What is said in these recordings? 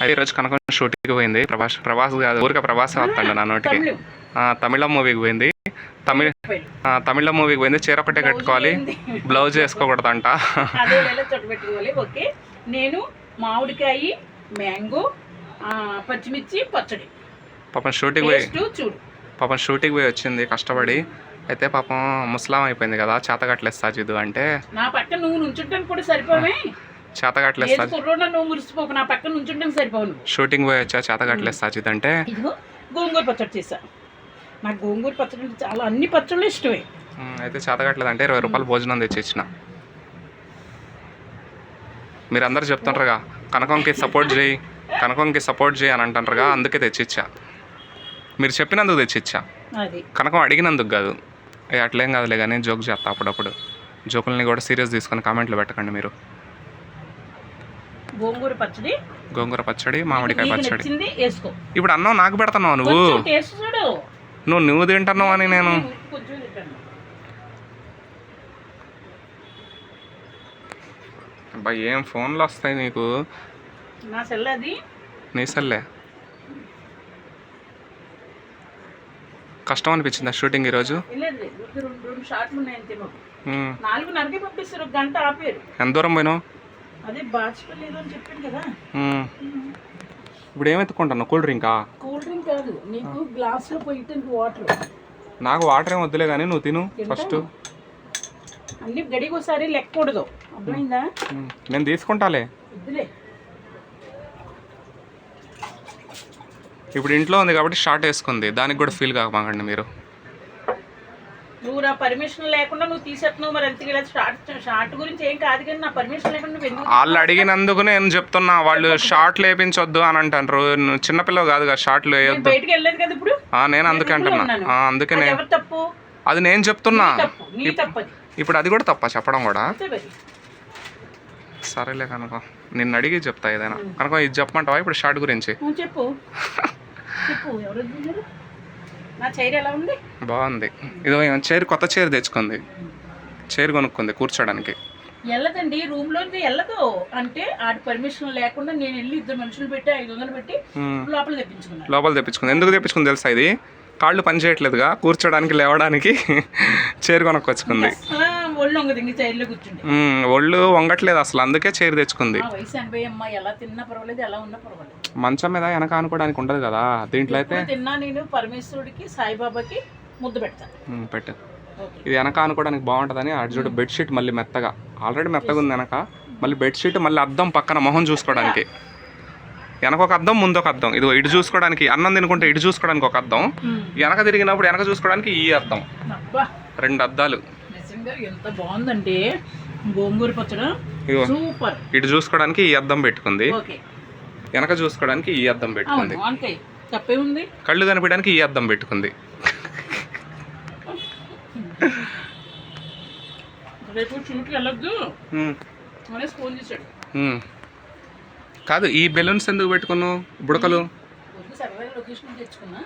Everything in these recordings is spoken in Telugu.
అయితే ఈరోజు కనకం షూటింగ్కి పోయింది. ప్రభాస్ ప్రభాస్ కాదు ఊరిక ప్రభాస్ వస్తాడు నా నోటికి తమిళం. మూవీకి పోయింది. తమిళ తమిళం మూవీకి పోయింది. చీర ఒకటే కట్టుకోవాలి. బ్లౌజ్ వేసుకోకూడదంట. నేను మామిడికాయ మ్యాంగో పచ్చిమిర్చి పచ్చడి. పాపం షూటింగ్ పోయి పాపం షూటింగ్ పోయి వచ్చింది కష్టపడి. అయితే పాపం ముస్లాం అయిపోయింది కదా చేతగట్లేదు సాజిద్ అంటే. నా పక్కన నువ్వు నుంచుంటాను కూడా సరిపోవే. చేతగట్లేదు నువ్వు మురిసిపోకు నా పక్కన షూటింగ్ పోయి వచ్చా చేతగట్లేదు సాజిద్ అంటే? గోంగూర పచ్చడి చేశా. నాకు గోంగూర పచ్చడి అంటే చాలా అన్ని పచ్చళ్ళు ఇష్టమే. అయితే చేతగట్లేదు అంటే ఇరవై రూపాయలు భోజనం తెచ్చి ఇచ్చిన మీరందరూ చెప్తుంటారుగా కనకంకి సపోర్ట్ చేయి కనకంకి సపోర్ట్ చేయి అని అంటుంటారుగా అందుకే తెచ్చిచ్చా. మీరు చెప్పినందుకు తెచ్చిచ్చా. కనకం అడిగినందుకు కాదు. అట్లేం కాదులే కానీ జోక్ చేస్తా అప్పుడప్పుడు. జోకుల్ని కూడా సీరియస్ తీసుకొని కామెంట్లు పెట్టకండి మీరు. గోంగూర పచ్చడి. గోంగూర పచ్చడి మామిడికాయ పచ్చడి. వేసుకో. ఇప్పుడు అన్నం నాకు పెడుతున్నావు నువ్వు. నువ్వు నువ్వు తింటున్నావు అని నేను. అబ్బా ఏం ఫోన్లు వస్తాయి నీకు? నా సెల్ అది. నీ సర్లే కష్టం అనిపించిందా షూటింగ్ ఈరోజు? ఎంత దూరం పోయినావు? అదే బాచిపల్లి ఏదో అని చెప్పాను కదా. ఉమ్. ఇప్పుడు ఏం ఎత్తుకుంటున్నావు కూల్ డ్రింకా? కూల్ డ్రింక్ కాదు నీకు గ్లాసులో పోయటానికి వాటర్. నాకు వాటర్ ఏం వద్దులే కానీ నువ్వు తిను ఫస్ట్. అన్ని గడికి ఒకసారి లెక్కకూడదు అర్థమైందా నేను తీసుకుంటాలే. వద్దులే. ఇప్పుడు ఇంట్లో ఉంది కాబట్టి షార్ట్ వేసుకుంది. దానికి కూడా ఫీల్ కాకమాకండి మీరు. నువ్వు నా పర్మిషన్ లేకుండా నువ్వు తీసేస్తున్నావు మరి అంతకి ఇలా షార్ట్ షార్ట్ గురించి ఏం కాదు కానీ నా పర్మిషన్ లేకుండా నువ్వు ఎందుకు వాళ్ళు అడిగినందుకు నేను చెప్తున్నా వాళ్ళు షార్ట్ లేపించొద్దు అని అంటారు నువ్వు చిన్నపిల్లవు కాదు కదా షార్ట్లు వేయొద్దు బయటికి వెళ్ళలేదు కదా ఇప్పుడు? ఆ, నేను అందుకే అంటున్నా. ఆ, అందుకే అది నేను ఎవరు తప్పు? అది నేను చెప్తున్నా. తప్పు నీ తప్పు అది ఇప్పుడు అది కూడా తప్ప చెప్పడం కూడా. అంతే మరి. సరేలే కనుక నిన్ను అడిగి చెప్తా ఏదైనా. కనుక ఇది చెప్పమంటావా ఇప్పుడు షార్ట్ గురించి? నువ్వు చెప్పు. చెప్పు ఎవరు? నా చైర్ ఎలా ఉంది? బాగుంది. ఇదో చైర్ కొత్త చైర్ తెచ్చుకుంది. చైర్ కొనుక్కుంది కూర్చోడానికి. వెళ్ళదండి రూమ్లోకి వెళ్ళదు అంటే ఆడి పర్మిషన్ లేకుండా నేను వెళ్ళి ఇద్దరు మనుషులు పెట్టి ఐదు వందలు పెట్టి. లోపల తెప్పించుకున్నాను. లోపల తెప్పించుకుంది. ఎందుకు తెప్పించుకుంది తెలుసా ఇది? కాళ్ళు పని చేయట్లేదుగా కూర్చోడానికి లేవడానికి చైర్ కొనుక్కొచ్చుకుంది. వంగదు ఇంక చైర్లో కూర్చుండి ఉమ్, ఒళ్ళు వంగట్లేదు అసలు అందుకే చైర్ తెచ్చుకుంది. ఆ వయసు ఎనభై అమ్మ ఎలా తిన్నా పర్వాలేదు ఎలా ఉన్నా పర్వాలేదు. మంచం మీద వెనక అనుకోవడానికి ఉండదు కదా దీంట్లో అయితే ఎప్పుడు తిన్నా నేను పరమేశ్వరుడికి సాయిబాబాకి ముద్దు పెడతాను ఉమ్, పెట్టు. ఓకే. ఇది వెనక అనుకోవడానికి బాగుంటుందని చూడు బెడ్షీట్ మళ్ళీ మెత్తగా ఆల్రెడీ మెత్తగా ఉంది వెనక మళ్ళీ బెడ్షీట్ మళ్ళీ అద్దం పక్కన మొహం చూసుకోవడానికి. వెనక ఒక అద్దం ముందు ఒక అద్దం. ఇది ఇటు చూసుకోవడానికి అన్నం తినుకుంటే ఇటు చూసుకోవడానికి ఒక అద్దం. వెనక తిరిగినప్పుడు వెనక చూసుకోవడానికి ఈ అద్దం. అబ్బా. రెండు అద్దాలు. ఎంత బాగుందంటే గోంగూర పచ్చడి. సూపర్. ఇటు చూసుకోవడానికి ఈ అద్దం పెట్టుకుంది. వెనక చూసుకోవడానికి ఈ అద్దం పెట్టుకుంది. తప్పే ఉంది. కళ్ళు కనిపించడానికి ఈ అద్దం పెట్టుకుంది. రేపు షూట్కి వెళ్ళొద్దు. అనేసి ఫోన్ చేశాడు. కాదు ఈ బెలూన్స్ ఎందుకు పెట్టుకున్నావు? బుడకలు? వద్దు సరదాగా లొకేషన్ తెచ్చుకున్నా.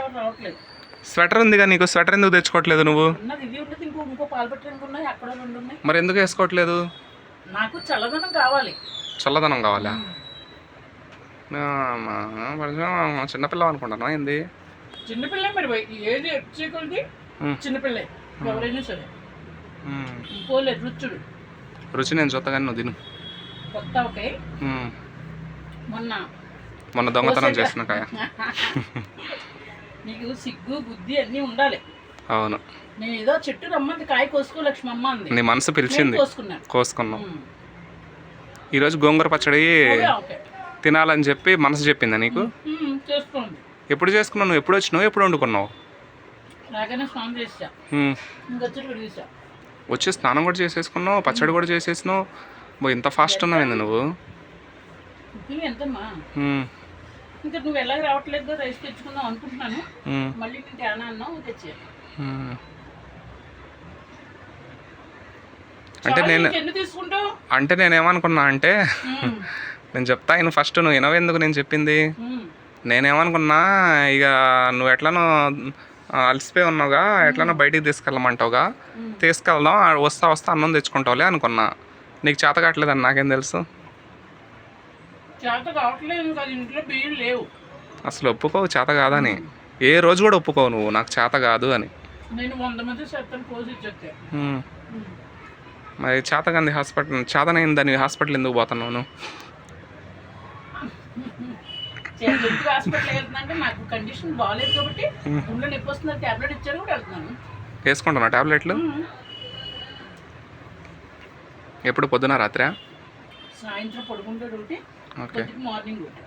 ఎవరు రావట్లేదు. స్వెటర్ ఉందిగా నీకు? స్వెటర్ ఎందుకు తెచ్చుకోవట్లేదు నువ్వు? మరి ఎందుకు వేసుకోవట్లేదు? నాకు చల్లదనం కావాలి. చల్లదనం కావాలా? చిన్నపిల్ల అనుకుంటాను ఏంది? చిన్నపిల్ల మరి ఏది. చిన్నపిల్ల ఎవరైనా సరే. పోలేదు రుచుడు రుచి నేను చూస్తా కానీ నువ్వు తిను. కొత్త. మొన్న మొన్న దొంగతనం. చేసిన కాయ. నీకు సిగ్గు బుద్ధి అన్నీ ఉండాలి. అవును. నేను ఏదో చెట్టు రమ్మంది కాయ కోసుకో లక్ష్మి అమ్మ అంది. నీ మనసు పిలిచింది. కోసుకున్నాం. ఈరోజు గోంగూర పచ్చడి తినాలని చెప్పి మనసు చెప్పిందా నీకు? ఎప్పుడు చేసుకున్నావు నువ్వు? ఎప్పుడు వచ్చినావు? ఎప్పుడు వండుకున్నావు? వచ్చి స్నానం కూడా చేసేసుకున్నావు పచ్చడి కూడా చేసేసినావు. ఇంత ఫాస్ట్ ఉన్నావు నువ్వు. ఇంకా నువ్వు ఎలాగ రావట్లేదు రైస్ తెచ్చుకుందాం అనుకుంటున్నాను. మళ్ళీ నేను తేనా అన్నావు తెచ్చాను. అంటే నేను అంటే నేను ఏమనుకున్నా అంటే నేను చెప్తా ఆయన ఫస్ట్ నువ్వు వినవెందుకు నేను చెప్పింది. నేనేమనుకున్నా ఇక నువ్వు ఎట్లనో అలసిపోయి ఉన్నావుగా ఎట్లనో బయటికి తీసుకెళ్ళమంటావుగా. తీసుకెళ్దాం వస్తా వస్తా అన్నం తెచ్చుకుంటావులే అనుకున్నా. నీకు చేత కావట్లేదని నాకేం తెలుసు? చేత కావట్లేదు కదా ఇంట్లో బియ్యం లేవు. అసలు ఒప్పుకోవు చేత కాదని. ఏ రోజు కూడా ఒప్పుకోవు నువ్వు నాకు చేత కాదు అని. నేను వంద మంది. మరి చేతగాంది హాస్పిటల్ చేతనైందని హాస్పిటల్ ఎందుకు పోతున్నావు నువ్వు? వేసుకుంటున్నా టాబ్లెట్లు. ఎప్పుడు పొద్దున రాత్రా? సాయంత్రం పడుకుంటాడు ఒకటి పొద్దుకి మార్నింగ్ ఒకటి.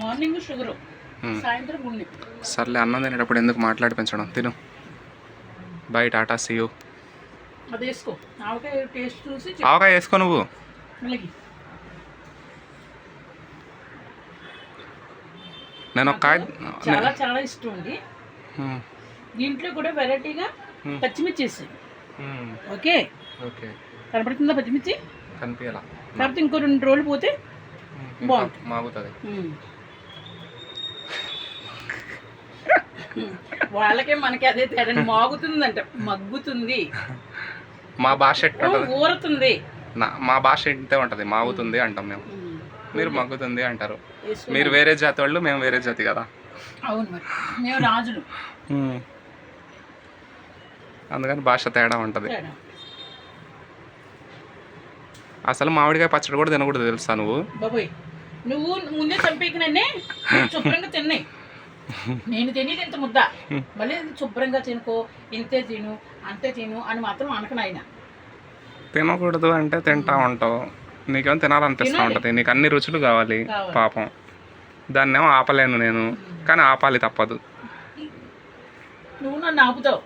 Morning sugar. సాయంత్రం గుండె. సర్లే అన్నం తినేటప్పుడు ఎందుకు మాట్లాడి పెంచడం తిను బై టాటా సీయూ అది వేసుకో ఆవకాయ టేస్ట్ చూసి. ఆవకాయ వేసుకో నువ్వు. నేను ఒక చాలా చాలా ఇష్టం అండి. దీంట్లో కూడా వెరైటీగా. పచ్చిమిర్చి వేసాను. ఓకే ఓకే కనపడుతుందా పచ్చిమిర్చి కనిపించాల. కాకపోతే ఇంకో రెండు రోజులు పోతే బాగుంటుంది. మాగుతుంది. వాళ్ళకే మనకి అదే తేడా. మాగుతుందంట మగ్గుతుంది. మా భాష ఊరుతుంది. మా భాష ఇంతే ఉంటుంది. మాగుతుంది అంటాం మేము. మీరు మగ్గుతుంది అంటారు. మీరు వేరే జాతి వాళ్ళు మేము వేరే జాతి కదా. అవును మేము రాజులు. అందుకని భాష తేడా ఉంటుంది. అసలు మామిడికాయ పచ్చడి కూడా తినకూడదు తెలుసా నువ్వు? బాబోయ్ నువ్వు ముందే చంపేకినన్నే శుభ్రంగా తిన్నాయి నేను తినేది ఇంత ముద్ద. మళ్ళీ శుభ్రంగా తినుకో ఇంతే తిను అంతే తిను అని మాత్రం అనకనాయన తినకూడదు అంటే తింటా ఉంటావు. నీకేమో తినాలనిపిస్తూ తినాలి. ఉంటుంది. నీకు అన్ని రుచులు కావాలి. పాపం. దాన్ని ఏమో ఆపలేను నేను కానీ ఆపాలి తప్పదు. నువ్వు నన్ను ఆపుతావు.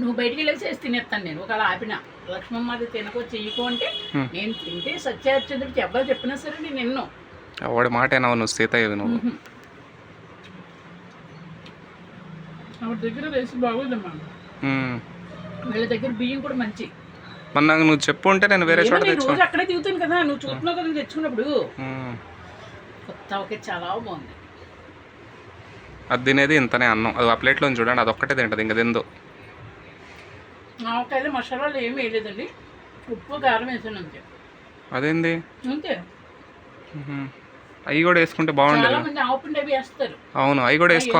నువ్వు బయటికి వెళ్ళేసి వేసి తినేస్తాను నేను ఒకవేళ ఆపిన. లక్ష్మమ్మ అది తినకో చెయ్యకో అంటే. నేను తింటే సత్యహరిచంద్రుడికి ఎవరు చెప్పినా సరే నేను ఎన్నో ఎవడి మాట నువ్వు సీతయ్యవి నువ్వు? ఆవిడ దగ్గర వేసి బాగోదమ్మా. వీళ్ళ దగ్గర బియ్యం కూడా మంచి. మరి నాకు నువ్వు చెప్పు ఉంటే నేను వేరే చోట రోజు అక్కడే దిగుతాను కదా నువ్వు చూస్తున్నావు కదా నేను తెచ్చుకున్నప్పుడు. కొత్త ఒకే చాలా బాగుంది. అది తినేది ఇంతనే అన్నం. అది ఆ ప్లేట్లో చూడండి అది ఒక్కటే తింటది ఇంకా తిందు. ఆవకాయలు మసాలాలు ఏమీ వేయలేదండి. ఉప్పు కారం వేసాను అంతే. అదేంది? అంతే. అవి కూడా వేసుకుంటే బాగుండేది మంది ఆవు పిండి అవి వేస్తారు. అవును అవి కూడా వేసుకో